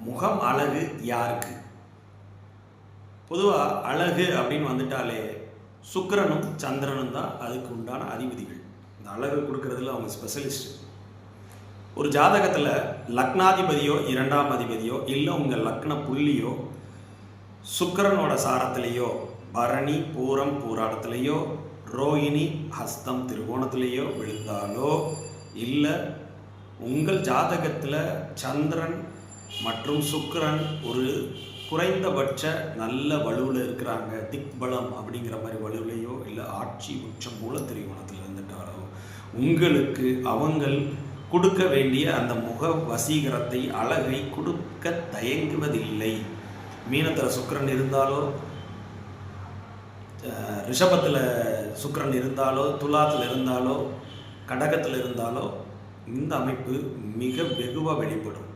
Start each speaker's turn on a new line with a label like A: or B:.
A: முகம் அழகு யாருக்கு? பொதுவாக அழகு அப்படின்னு வந்துட்டாலே சுக்கரனும் சந்திரனும் தான் அதுக்கு உண்டான அதிபதிகள். இந்த அழகு கொடுக்கறதுல அவங்க ஸ்பெஷலிஸ்ட் ஒரு ஜாதகத்தில் லக்னாதிபதியோ இரண்டாம் அதிபதியோ இல்லை உங்கள் லக்ன புள்ளியோ சுக்கரனோட சாரத்திலேயோ பரணி பூரம் பூராடத்திலேயோ ரோஹிணி ஹஸ்தம் திருவோணத்திலேயோ விழுந்தாலோ இல்லை உங்கள் ஜாதகத்தில் சந்திரன் மற்றும் சுக்கரன் ஒரு குறைந்தபட்ச நல்ல வலுவில் இருக்கிறாங்க. திக்பலம் அப்படிங்கிற மாதிரி வலுவிலையோ இல்லை ஆட்சி உச்சம் மூல திரிகோணத்தில் இருந்துட்டாரோ உங்களுக்கு அவங்கள் கொடுக்க வேண்டிய அந்த முக வசீகரத்தை அழகை கொடுக்க தயங்குவதில்லை. மீனத்தில் சுக்கிரன் இருந்தாலோ ரிஷபத்தில் சுக்கரன் இருந்தாலோ துலாத்தில் இருந்தாலோ கடகத்தில் இருந்தாலோ இந்த அமைப்பு மிக வெகுவாக வெளிப்படும்.